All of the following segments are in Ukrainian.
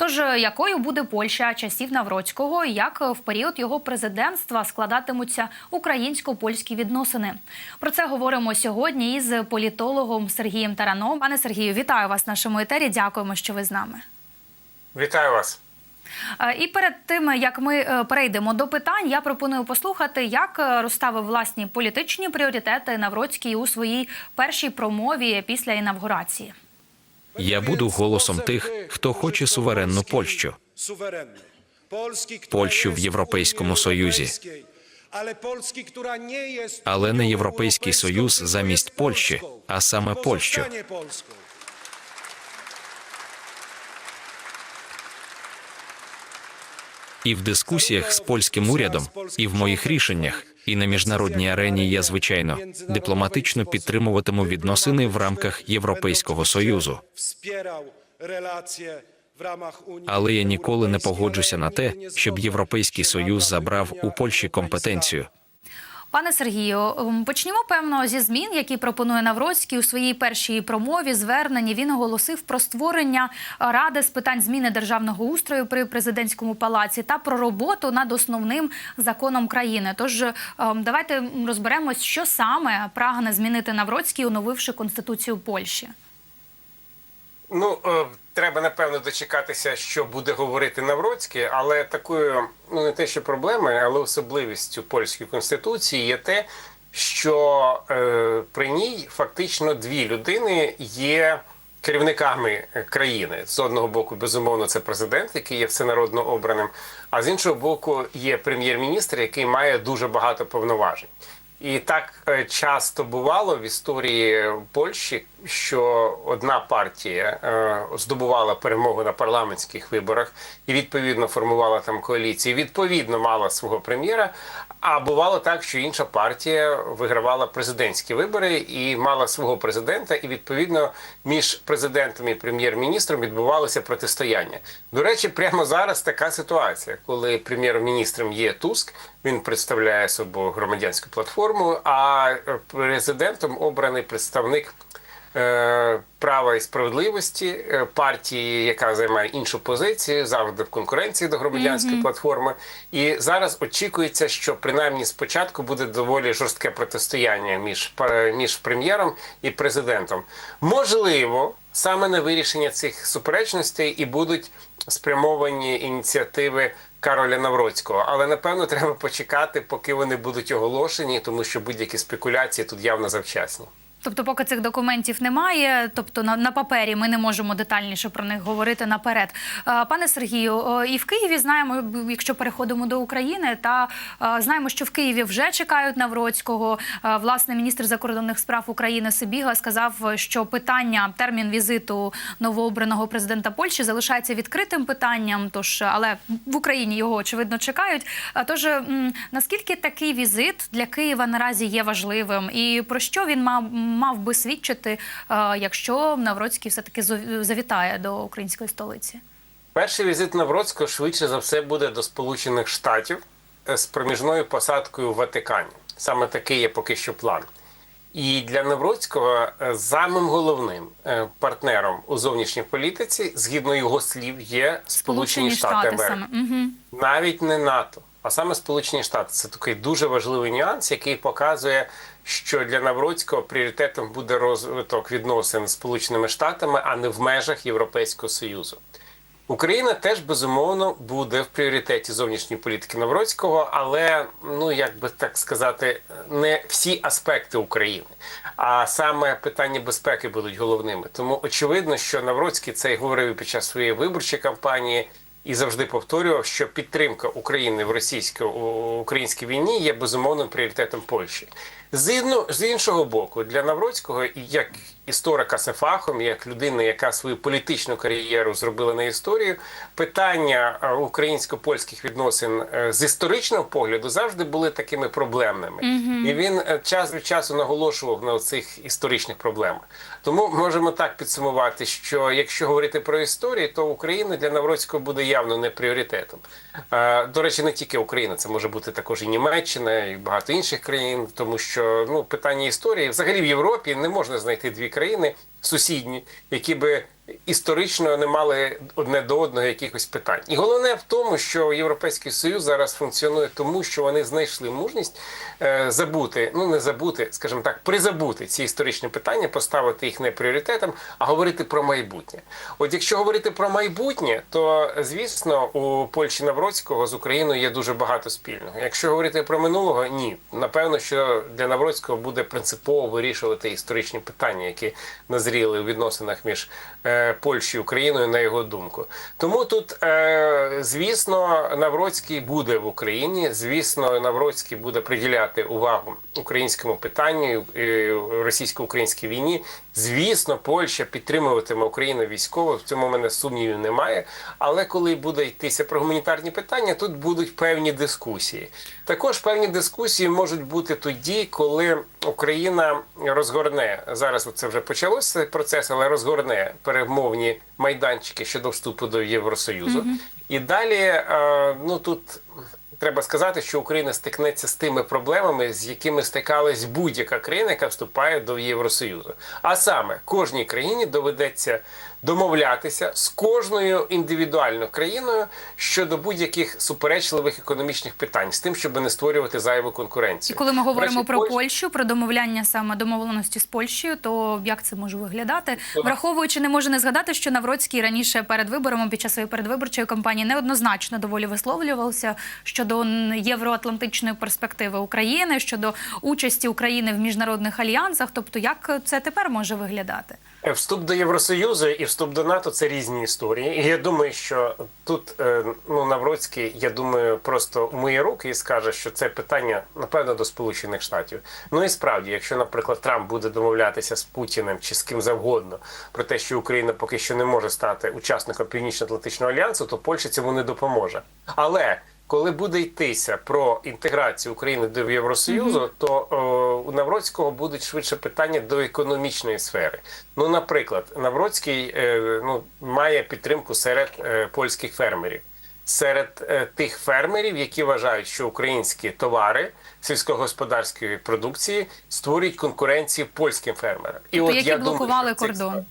Тож е, якою буде Польща часів Навроцького, і як е, в період його президентства складатимуться українсько-польські відносини? Про це говоримо сьогодні із політологом Сергієм Тараном. Пане Сергію, вітаю вас в нашому етері. Дякуємо, що ви з нами. Вітаю вас. Е, І перед тим як ми перейдемо до питань, я пропоную послухати, як розставив власні політичні пріоритети Навроцький у своїй першій промові після інавгурації. Я буду голосом тих, хто хоче суверенну Польщу, Польщу в Європейському Союзі, але не Європейський Союз замість Польщі, а саме Польщу. І в дискусіях з польським урядом, і в моїх рішеннях, і на міжнародній арені я звичайно дипломатично підтримуватиму відносини в рамках Європейського союзу. Але я ніколи не погоджуся на те, щоб Європейський союз забрав у Польщі компетенцію. Пане Сергію, ем, почнімо певно зі змін, які пропонує Навроцький у своїй першій промові. Зверненні він оголосив про створення ради з питань зміни державного устрою при президентському палаці та про роботу над основним законом країни. Тож ем, давайте розберемось, що саме прагне змінити Навроцький, оновивши конституцію Польщі. Ну е, треба напевно дочекатися, що буде говорити Навроцький, але такою, ну не те, що проблемою, але особливістю польської конституції є те, що е, при ній фактично дві людини є керівниками країни. З одного боку, безумовно, це президент, який є всенародно обраним, а з іншого боку, є прем'єр-міністр, який має дуже багато повноважень. І так е, часто бувало в історії Польщі, що одна партія е, здобувала перемогу на парламентських виборах і відповідно формувала там коаліції, відповідно мала свого прем'єра. А бувало так, що інша партія вигравала президентські вибори і мала свого президента, і відповідно між президентом і прем'єр-міністром відбувалося протистояння. До речі, прямо зараз така ситуація, коли прем'єр-міністром є Туск, він представляє собою громадянську платформу, а президентом обраний представник. Е, Права і справедливості е, партії, яка займає іншу позицію, завжди в конкуренції до громадянської платформи. І зараз очікується, що принаймні спочатку буде доволі жорстке протистояння між між прем'єром і президентом. Можливо, саме на вирішення цих суперечностей і будуть спрямовані ініціативи Кароля Навроцького. Але напевно треба почекати, поки вони будуть оголошені, тому що будь-які спекуляції тут явно завчасні. Тобто, поки цих документів немає, тобто на, на папері ми не можемо детальніше про них говорити наперед. Е, Пане Сергію, е, і в Києві знаємо, якщо переходимо до України, та е, знаємо, що в Києві вже чекають Навроцького. Власне, міністр закордонних справ України Сибіга сказав, що питання термін візиту новообраного президента Польщі залишається відкритим питанням. Тож, але в Україні його очевидно чекають. Тож наскільки такий візит для Києва наразі є важливим, і про що він мав мав би свідчити, е, якщо Навроцький все таки завітає до української столиці? Перший візит Навроцького швидше за все буде до Сполучених Штатів е, з проміжною посадкою в Ватикані. Саме такий є поки що план. І для Навроцького е, самим головним партнером у зовнішній політиці, згідно його слів, є Сполучені Штати Америки. Угу. навіть не НАТО, а саме Сполучені Штати. Це такий дуже важливий нюанс, який показує, що для Навроцького пріоритетом буде розвиток відносин з Сполученими Штатами, а не в межах Європейського Союзу. Україна теж безумовно буде в пріоритеті зовнішньої політики Навроцького, але ну як би так сказати, не всі аспекти України, а саме питання безпеки будуть головними. Тому очевидно, що Навроцький це й говорив під час своєї виборчої кампанії. І завжди повторював, що підтримка України в російсько-українській війні є безумовним пріоритетом Польщі. З, з іншого боку, для Навроцького, як історика за фахом, як людина, яка свою політичну кар'єру зробила на історію, питання е, українсько-польських відносин е, з історичного погляду завжди були такими проблемними, і він е, час від часу наголошував на цих історичних проблемах. Тому можемо так підсумувати, що якщо говорити про історію, то Україна для Навроцького буде явно не пріоритетом. До речі, не тільки Україна, це може бути також і Німеччина, і багато інших країн, тому що ну питання історії. Взагалі в Європі не можна знайти дві країни сусідні, які би історично не мали одне до одного якихось питань. І головне в тому, що Європейський Союз зараз функціонує тому, що вони знайшли мужність е, забути, ну не забути, скажімо так, призабути ці історичні питання, поставити їх не пріоритетом, а говорити про майбутнє. От якщо говорити про майбутнє, то звісно у Польщі Навроцького з Україною є дуже багато спільного. Якщо говорити про минулого, ні, напевно, що для Навроцького буде принципово вирішувати історичні питання, які назріли у відносинах між е, Польщею і Україною, на його думку. Тому тут, е, звісно, Навроцький буде в Україні. Звісно, Навроцький буде приділяти увагу українському питанню, російсько-українській війні. Звісно, Польща підтримуватиме Україну військово. В цьому мене сумнівів немає. Але коли буде йтися про гуманітарні питання, тут будуть певні дискусії. Також певні дискусії можуть бути тоді, коли Україна розгорне зараз. Це вже почалося цей процес, але розгорне перемовні майданчики щодо вступу до Євросоюзу. І далі, е, ну тут треба сказати, що Україна стикнеться з тими проблемами, з якими стикалась будь-яка країна, яка вступає до Євросоюзу. А саме кожній країні доведеться домовлятися з кожною індивідуальною країною щодо будь-яких суперечливих економічних питань, з тим, щоб не створювати зайву І конкуренцію. коли ми говоримо До про Польщу, про домовляння саме домовленості з Польщею, то як це може виглядати? Ну, Враховуючи, не можу не згадати, що Навроцький раніше перед виборами під час своєї передвиборчої кампанії неоднозначно доволі висловлювався щодо євроатлантичної перспективи України, щодо участі України в міжнародних альянсах. Тобто, як це тепер може виглядати? Е, Вступ до Євросоюзу і вступ до НАТО це різні історії. І я думаю, що тут е, ну Навроцький, я думаю, просто умиє руки і скаже, що це питання напевно до Сполучених Штатів. Ну і справді, якщо, наприклад, Трамп буде домовлятися з Путіним чи з ким завгодно про те, що Україна поки що не може стати учасником Північно-Атлантичного альянсу, то Польща цьому не допоможе. Але коли буде йтися про інтеграцію України до Євросоюзу, то о, у Навроцького будуть швидше питання до економічної сфери. Ну, наприклад, Навроцький е, ну, має підтримку серед е, польських фермерів. Серед е, тих фермерів, які вважають, що українські товари сільськогосподарської продукції створюють конкуренцію польським фермерам. І Тобто, які блокували що в цих кордон.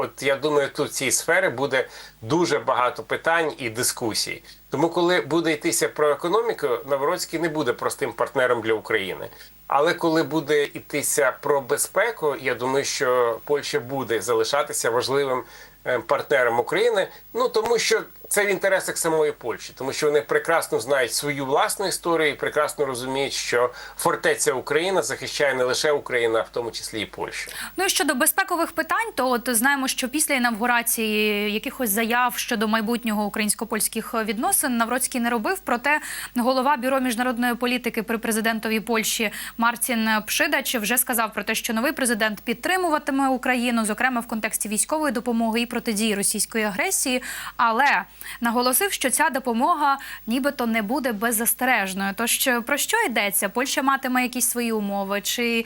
От я думаю, тут в цій сфері буде дуже багато питань і дискусій. Тому, коли буде йтися про економіку, Навроцький не буде простим партнером для України. Але коли буде йтися про безпеку, я думаю, що Польща буде залишатися важливим е, партнером України. Ну тому що це в інтересах самої Польщі, тому що вони прекрасно знають свою власну історію і прекрасно розуміють, що фортеця Україна захищає не лише Україна, а в тому числі і Польщу. Ну і щодо безпекових питань, то от знаємо, що після інавгурації якихось заяв щодо майбутнього українсько-польських відносин Навроцький не робив. Проте голова бюро міжнародної політики при президентові Польщі Мартін Пшидач вже сказав про те, що новий президент підтримуватиме Україну, зокрема в контексті військової допомоги і протидії російської агресії, але наголосив, що ця допомога нібито не буде беззастережною. Тож про що йдеться? Польща матиме якісь свої умови, чи е,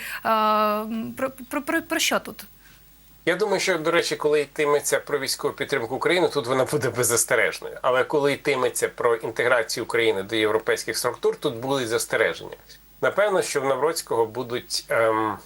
про, про, про, про що тут? Я думаю, що до речі, коли йтиметься про військову підтримку України, тут вона буде беззастережною. Але коли йтиметься про інтеграцію України до європейських структур, тут будуть застереження. Напевно, що в Навроцького будуть ем,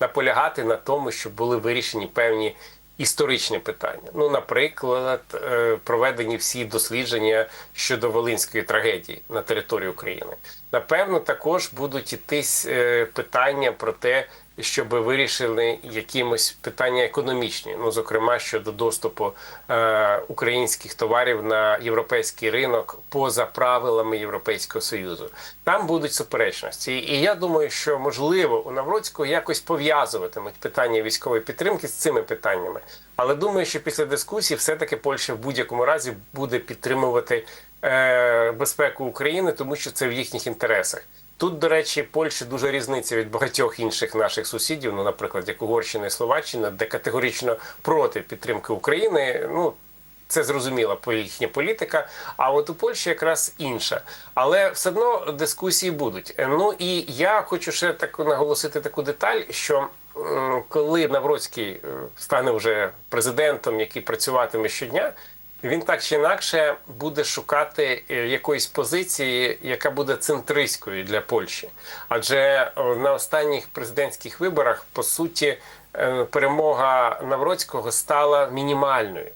наполягати на тому, щоб були вирішені певні історичні питання. Ну, наприклад, е, проведені всі дослідження щодо Волинської трагедії на території України. Напевно, також будуть ітись е, питання про те, щоб вирішили якимось питання економічні, ну зокрема щодо доступу е, українських товарів на європейський ринок поза правилами Європейського союзу. Там будуть суперечності, і я думаю, що можливо у Навроцького якось пов'язуватимуть питання військової підтримки з цими питаннями. Але думаю, що після дискусії все-таки Польща в будь-якому разі буде підтримувати е, безпеку України, тому що це в їхніх інтересах. Тут, до речі, Польща дуже різниця від багатьох інших наших сусідів, ну, наприклад, як Угорщина і Словаччина, де категорично проти підтримки України. Ну, це зрозуміла їхня політика. А от у Польщі якраз інша. Але все одно дискусії будуть. Ну і я хочу ще так наголосити таку деталь, що коли Навроцький е, стане вже президентом, який працюватиме щодня. Він так чи інакше буде шукати е, якоїсь позиції, яка буде центристською для Польщі. Адже на останніх президентських виборах, по суті, е, перемога Навроцького стала мінімальною.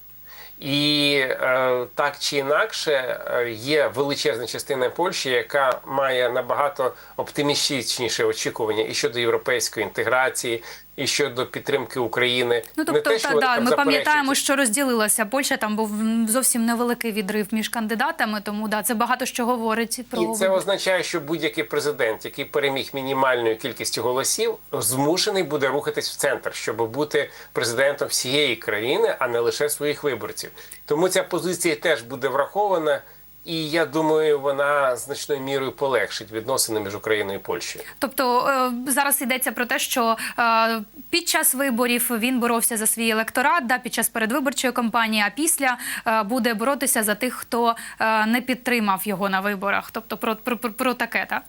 І е, так чи інакше е, є величезна частина Польщі, яка має набагато оптимістичніше очікування і щодо європейської інтеграції, і щодо підтримки України. Ну Не тобто, те, що та, да, ми пам'ятаємо, що розділилася Польща. Там був зовсім невеликий відрив між кандидатами. Тому да, це багато що говорить про І це означає, що будь-який президент, який переміг мінімальною кількістю голосів, змушений буде рухатись в центр, щоб бути президентом всієї країни, а не лише своїх виборців. Тому ця позиція теж буде врахована, і я думаю, вона значною мірою полегшить відносини між Україною і Польщею. Тобто е, зараз йдеться про те, що е, під час виборів він боровся за свій електорат, да, під час передвиборчої кампанії, а після е, буде боротися за тих, хто не підтримав його на виборах. Тобто про, про, про, про таке, так?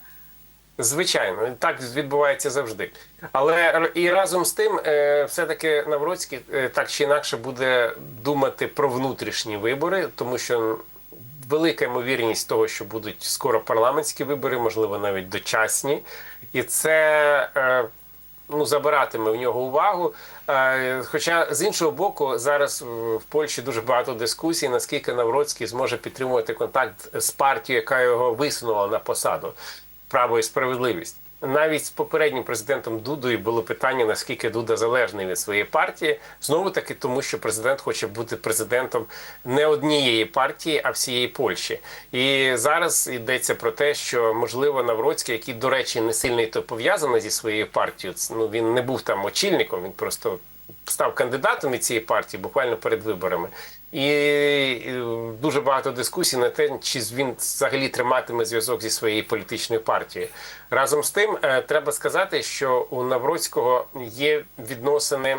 Звичайно, так відбувається завжди. Але і разом з тим, е, все-таки Навроцький так чи інакше буде думати про внутрішні вибори, тому що велика ймовірність того, що будуть скоро парламентські вибори, можливо, навіть дочасні, і це. е, Ну, забиратиме в нього увагу. Е, Хоча з іншого боку, зараз в Польщі дуже багато дискусій, наскільки Навроцький зможе підтримувати контакт з партією, яка його висунула на посаду право і справедливість. Навіть з попереднім президентом Дудою було питання, наскільки Дуда залежний від своєї партії. Знову таки, тому що президент хоче бути президентом не однієї партії, а всієї Польщі. І зараз йдеться про те, що можливо Навроцький, який, до речі, не сильно і то пов'язаний зі своєю партією, ну він не був там очільником, він просто став кандидатом від цієї партії буквально перед виборами. І дуже багато дискусій на те, чи він взагалі триматиме зв'язок зі своєю політичною партією. Разом з тим, е, треба сказати, що у Навроцького є відносини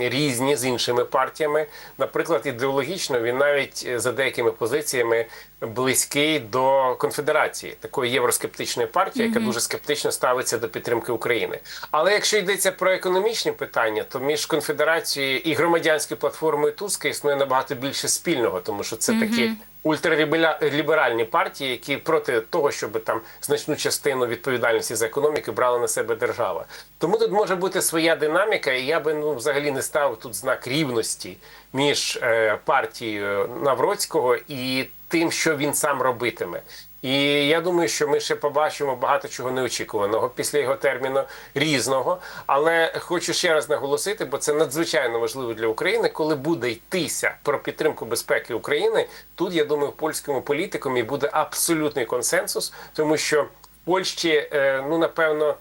різні з іншими партіями. Наприклад, ідеологічно він навіть е, за деякими позиціями близький до конфедерації, такої євроскептичної партії, яка дуже скептично ставиться до підтримки України. Але якщо йдеться про економічні питання, то між конфедерацією і громадянською платформою Туска існує набагато більше спільного, тому що це такі ультраліберальні партії, які проти того, щоб там значну частину відповідальності за економіку брала на себе держава. Тому тут може бути своя динаміка, і я би ну взагалі не ставив тут знак рівності між е, партією Навроцького і тим, що він сам робитиме. І я думаю, що ми ще побачимо багато чого неочікуваного після його терміну різного. Але хочу ще раз наголосити, бо це надзвичайно важливо для України, коли буде йтися про підтримку безпеки України. Тут я думаю, в польському політикумі буде абсолютний консенсус, тому що в Польщі, е, ну напевно.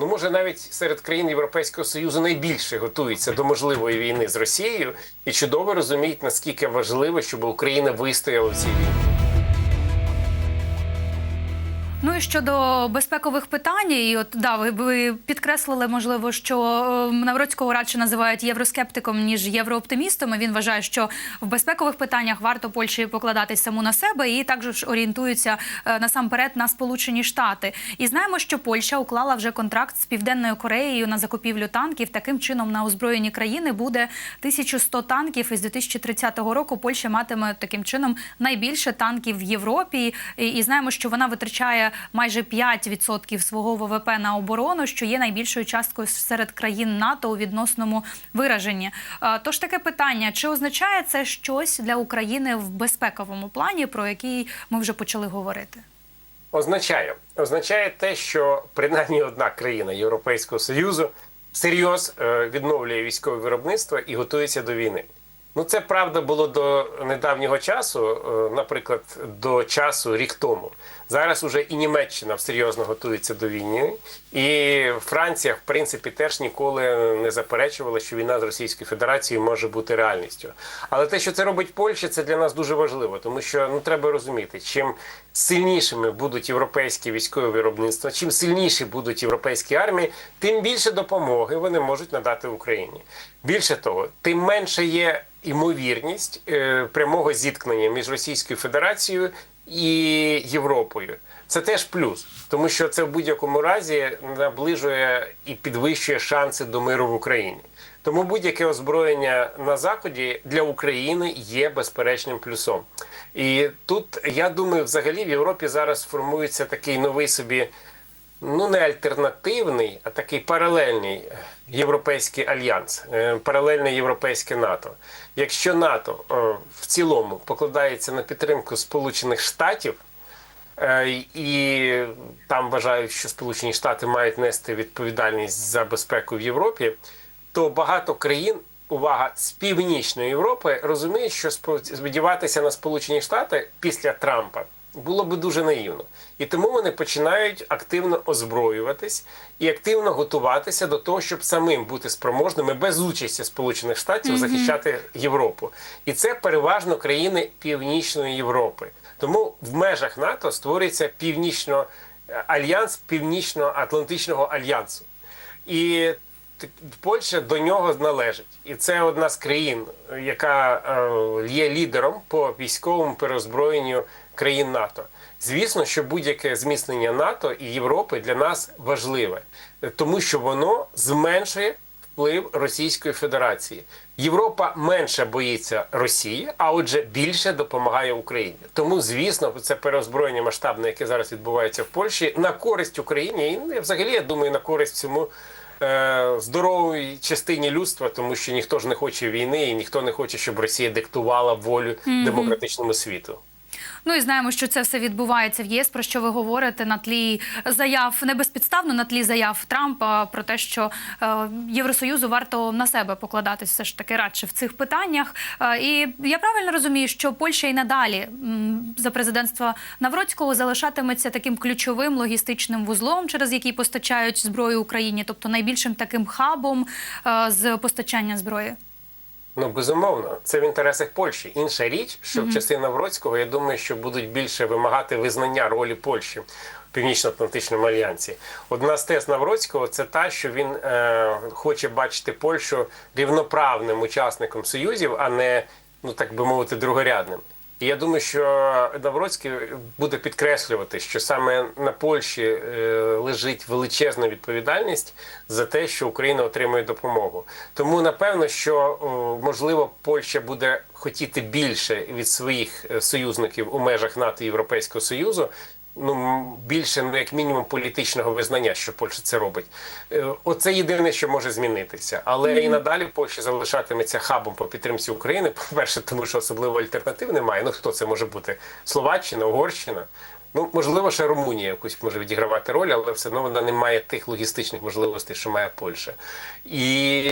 Ну, може, навіть серед країн Європейського Союзу найбільше готуються до можливої війни з Росією і чудово розуміють, наскільки важливо, щоб Україна вистояла в цій війні. Ну і щодо безпекових питань, і от да, ви, ви підкреслили, можливо, що е, Навроцького радше називають євроскептиком ніж єврооптимістом. І Він вважає, що в безпекових питаннях варто Польщі покладатись саму на себе і також орієнтуються е, насамперед на Сполучені Штати. І знаємо, що Польща уклала вже контракт з Південною Кореєю на закупівлю танків. Таким чином на озброєні країни буде 1100 танків. І з 2030 року Польща матиме таким чином найбільше танків в Європі. І, і знаємо, що вона витрачає майже 5% свого ВВП на оборону, що є найбільшою часткою серед країн НАТО у відносному вираженні. Е, Тож таке питання: чи означає це щось для України в безпековому плані, про який ми вже почали говорити? Означає, означає те, що принаймні одна країна Європейського Союзу всерйоз е, відновлює військове виробництво і готується до війни. Ну, це правда було до недавнього часу, е, наприклад, до часу рік тому. Зараз уже і Німеччина всерйозно готується до війни, і Франція, в принципі, теж ніколи не заперечувала, що війна з Російською Федерацією може бути реальністю. Але те, що це робить Польща, це для нас дуже важливо, тому що ну треба розуміти, чим сильнішими будуть європейські військові виробництва, чим сильніші будуть європейські армії, тим більше допомоги вони можуть надати Україні. Більше того, тим менше є ймовірність е, прямого зіткнення між Російською Федерацією і Європою. Це теж плюс, тому що це в будь-якому разі наближує і підвищує шанси до миру в Україні. Тому будь-яке озброєння на заході для України є безперечним плюсом. І тут я думаю, взагалі в Європі зараз формується такий новий собі. Ну, не альтернативний, а такий паралельний європейський альянс, е, паралельне європейське НАТО. Якщо НАТО е, в цілому покладається на підтримку Сполучених Штатів, е, і там вважають, що Сполучені Штати мають нести відповідальність за безпеку в Європі, то багато країн, увага, з північної Європи розуміють, що сподіватися на Сполучені Штати після Трампа було би дуже наївно. І тому вони починають активно озброюватись і активно готуватися до того, щоб самим бути спроможними без участі Сполучених Штатів захищати Європу. І це переважно країни Північної Європи. Тому в межах НАТО створюється північно альянс Північно-Атлантичного альянсу. І Польща до нього належить, і це одна з країн, яка е, є лідером по військовому переозброєнню країн НАТО. Звісно, що будь-яке зміцнення НАТО і Європи для нас важливе, тому що воно зменшує вплив Російської Федерації. Європа менше боїться Росії, а отже, більше допомагає Україні. Тому, звісно, це переозброєння масштабне, яке зараз відбувається в Польщі, на користь Україні і ну, взагалі я думаю на користь цьому здоровій частині людства, тому що ніхто ж не хоче війни, і ніхто не хоче, щоб Росія диктувала волю демократичному світу. Ну і знаємо, що це все відбувається в ЄС. Про що ви говорите на тлі заяв не безпідставно на тлі заяв Трампа про те, що е, Євросоюзу варто на себе покладатись все ж таки радше в цих питаннях. Е, і я правильно розумію, що Польща і надалі за президентства Навроцького залишатиметься таким ключовим логістичним вузлом, через який постачають зброю Україні, тобто найбільшим таким хабом е, з постачання зброї. Ну, безумовно, це в інтересах Польщі. Інша річ, що в часи Навроцького, я думаю, що будуть більше вимагати визнання ролі Польщі в Північно-Атлантичному альянсі. Одна з тез Навроцького це та, що він е, хоче бачити Польщу рівноправним учасником союзів, а не, ну так би мовити, другорядним. І я думаю, що Навроцький буде підкреслювати, що саме на Польщі е, лежить величезна відповідальність за те, що Україна отримує допомогу. Тому напевно, що можливо Польща буде хотіти більше від своїх е, союзників у межах НАТО і Європейського Союзу. Ну більше ну як мінімум політичного визнання, що Польща це робить. Е, Оце єдине, що може змінитися. Але і надалі Польща залишатиметься хабом по підтримці України. По перше, тому що особливо альтернатив немає. Ну хто це може бути? Словаччина, Угорщина. Ну, можливо, ще Румунія якусь може відігравати роль, але все одно вона не має тих логістичних можливостей, що має Польща. І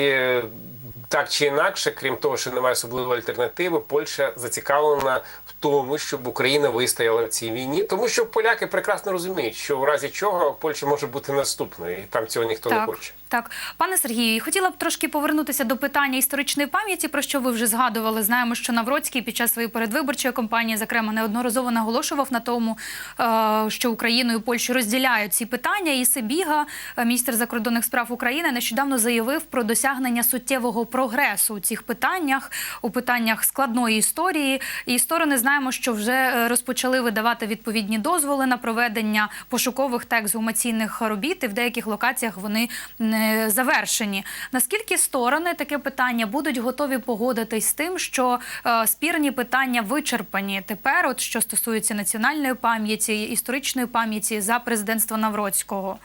так чи інакше, крім того, що немає особливої альтернативи, Польща зацікавлена в тому, щоб Україна вистояла в цій війні, тому що поляки прекрасно розуміють, що в разі чого Польща може бути наступною, і там цього ніхто не хоче. Так, пане Сергію, хотіла б трошки повернутися до питання історичної пам'яті, про що ви вже згадували. Знаємо, що Навроцький під час своєї передвиборчої кампанії, зокрема, неодноразово наголошував на тому, е, що Україну і Польщу розділяють ці питання. І Сибіга, е, міністр закордонних справ України, нещодавно заявив про досягнення суттєвого прогресу у цих питаннях, у питаннях складної історії. І сторони знаємо, що вже е, розпочали видавати відповідні дозволи на проведення пошукових та ексгумаційних робіт. І в деяких локаціях вони не завершені. Наскільки сторони таке питання будуть готові погодитись з тим, що е, спірні питання вичерпані тепер, от що стосується національної пам'яті, історичної пам'яті за президентства Навроцького?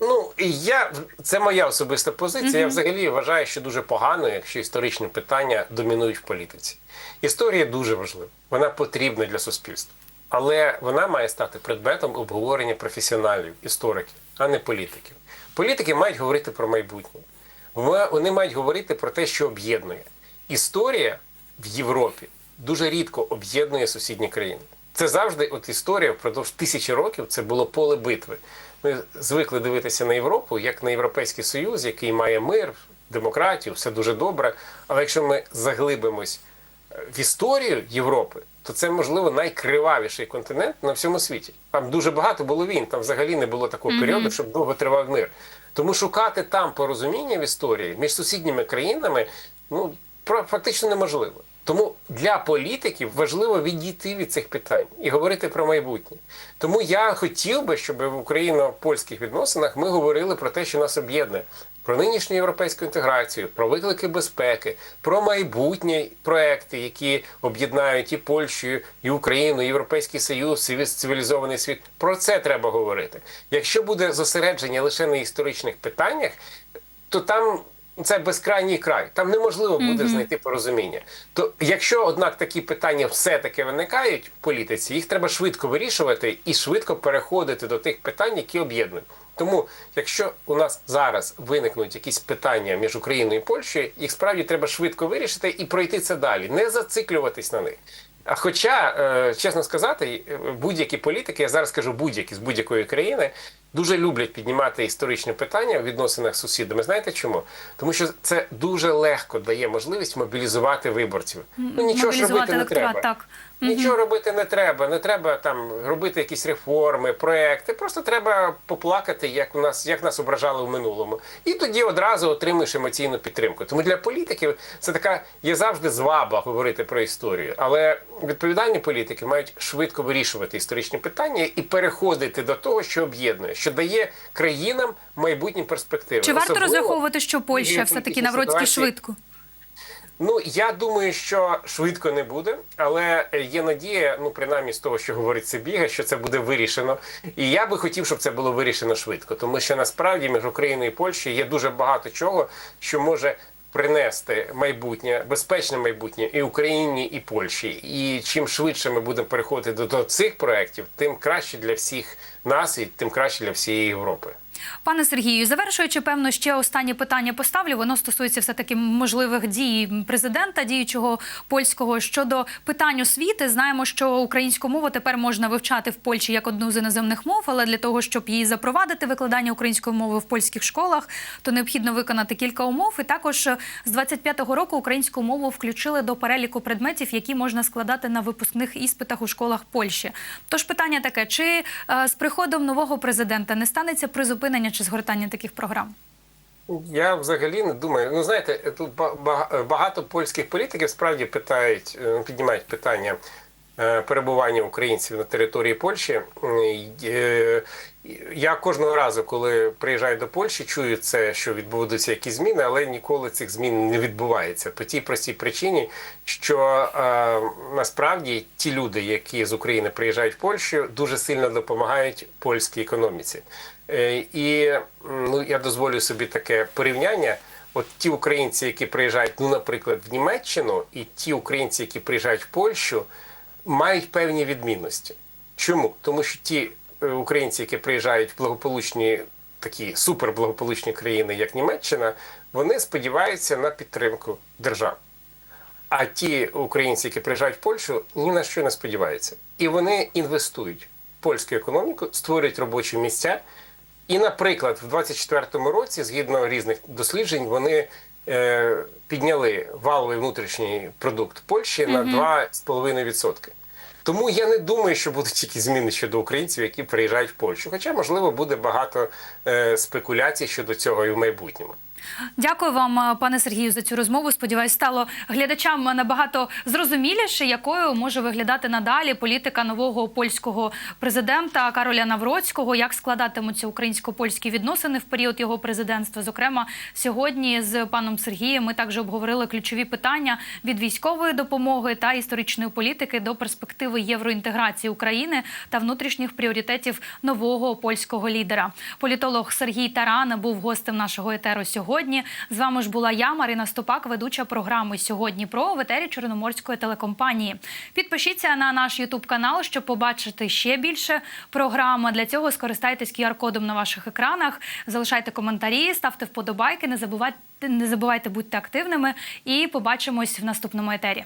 Ну я це моя особиста позиція. Я взагалі вважаю, що дуже погано, якщо історичні питання домінують в політиці. Історія дуже важлива, вона потрібна для суспільства, але вона має стати предметом обговорення професіоналів, істориків, а не політиків. Політики мають говорити про майбутнє. Вони мають говорити про те, що об'єднує. Історія в Європі дуже рідко об'єднує сусідні країни. Це завжди от історія впродовж тисячі років це було поле битви. Ми звикли дивитися на Європу як на Європейський Союз, який має мир, демократію, все дуже добре. Але якщо ми заглибимось е, в історію Європи, то це можливо найкривавіший континент на всьому світі. Там дуже багато було війн, там взагалі не було такого періоду, щоб довго тривав мир. Тому шукати там порозуміння в історії між сусідніми країнами ну фактично неможливо. Тому для політиків важливо відійти від цих питань і говорити про майбутнє. Тому я хотів би, щоб в україно-польських відносинах ми говорили про те, що нас об'єднує. Про нинішню європейську інтеграцію, про виклики безпеки, про майбутні проекти, які об'єднають і Польщу, і Україну, і Європейський Союз, і цивілізований світ. Про це треба говорити. Якщо буде зосередження лише на історичних питаннях, то там це безкрайній край. Там неможливо буде знайти порозуміння. То якщо, однак, такі питання все-таки виникають в політиці, їх треба швидко вирішувати і швидко переходити до тих питань, які об'єднують. Тому, якщо у нас зараз виникнуть якісь питання між Україною і Польщею, їх справді треба швидко вирішити і пройти це далі, не зациклюватись на них. А хоча, е, чесно сказати, е, будь-які політики, я зараз кажу будь-які з будь-якої країни, дуже люблять піднімати історичні питання в відносинах з сусідами. Знаєте чому? Тому що це дуже легко дає можливість мобілізувати виборців. Ну нічого ж робити не треба. так. Нічого робити не треба. Не треба там робити якісь реформи, проекти. Просто треба поплакати, як у нас як нас ображали в минулому. І тоді одразу отримуєш емоційну підтримку. Тому для політиків це така є завжди зваба говорити про історію. Але відповідальні політики мають швидко вирішувати історичні питання і переходити до того, що об'єднує, що дає країнам майбутні перспективи. Чи варто Особливо розраховувати, що Польща все таки навроцьки швидко? Ну я думаю, що швидко не буде, але є надія, ну принаймні з того, що говорить Сибіга, що це буде вирішено. І я би хотів, щоб це було вирішено швидко, тому що насправді між Україною і Польщею є дуже багато чого, що може. Принести майбутнє, безпечне майбутнє і Україні, і Польщі. І чим швидше ми будемо переходити до, до цих проєктів, тим краще для всіх нас і тим краще для всієї Європи. Пане Сергію, завершуючи, певно, ще останнє питання поставлю. Воно стосується все таки можливих дій президента діючого польського щодо питань освіти. Знаємо, що українську мову тепер можна вивчати в Польщі як одну з іноземних мов, але для того, щоб її запровадити, викладання української мови в польських школах, то необхідно виконати кілька умов. І також з 25-го року українську мову включили до переліку предметів, які можна складати на випускних іспитах у школах Польщі. Тож питання таке: чи е, з приходом нового президента не станеться призупинення чи згортання таких програм? Я взагалі не думаю. Ну знаєте, тут ба- ба- багато польських політиків справді питають, е, піднімають питання е, перебування українців на території Польщі. Е, Я кожного разу, коли приїжджаю до Польщі, чую це, що відбудуться якісь зміни, але ніколи цих змін не відбувається. По тій простій причині, що е, насправді ті люди, які з України приїжджають в Польщу, дуже сильно допомагають польській економіці. Е, І ну, я дозволю собі таке порівняння. От ті українці, які приїжджають, ну, наприклад, в Німеччину, і ті українці, які приїжджають в Польщу, мають певні відмінності. Чому? Тому що ті е, українці, які приїжджають в благополучні такі суперблагополучні країни, як Німеччина, вони сподіваються на підтримку держав. А ті українці, які приїжджають в Польщу, ні на що не сподіваються. І вони інвестують в польську економіку, створюють робочі місця. І, наприклад, в 2024 році, згідно різних досліджень, вони е, підняли валовий внутрішній продукт Польщі на 2,5%. Тому я не думаю, що будуть якісь зміни щодо українців, які приїжджають в Польщу. Хоча, можливо, буде багато е, спекуляцій щодо цього і в майбутньому. Дякую вам, е, пане Сергію, за цю розмову. Сподіваюсь, стало глядачам набагато зрозуміліше, якою може виглядати надалі політика нового польського президента Кароля Навроцького, як складатимуться українсько-польські відносини в період його президентства. Зокрема, сьогодні з паном Сергієм ми також обговорили ключові питання від військової допомоги та історичної політики до перспективи євроінтеграції України та внутрішніх пріоритетів нового польського лідера. Політолог Сергій Таран був гостем нашого етеру сьогодні. З вами ж була я, Марина Стопак, ведуча програми сьогодні про в етері Чорноморської телекомпанії. Підпишіться на наш Ютуб канал, щоб побачити ще більше програм. Для цього скористайтесь QR-кодом на ваших екранах. Залишайте коментарі, ставте вподобайки. Не забувайте, не забувайте будьте активними. І побачимось в наступному етері.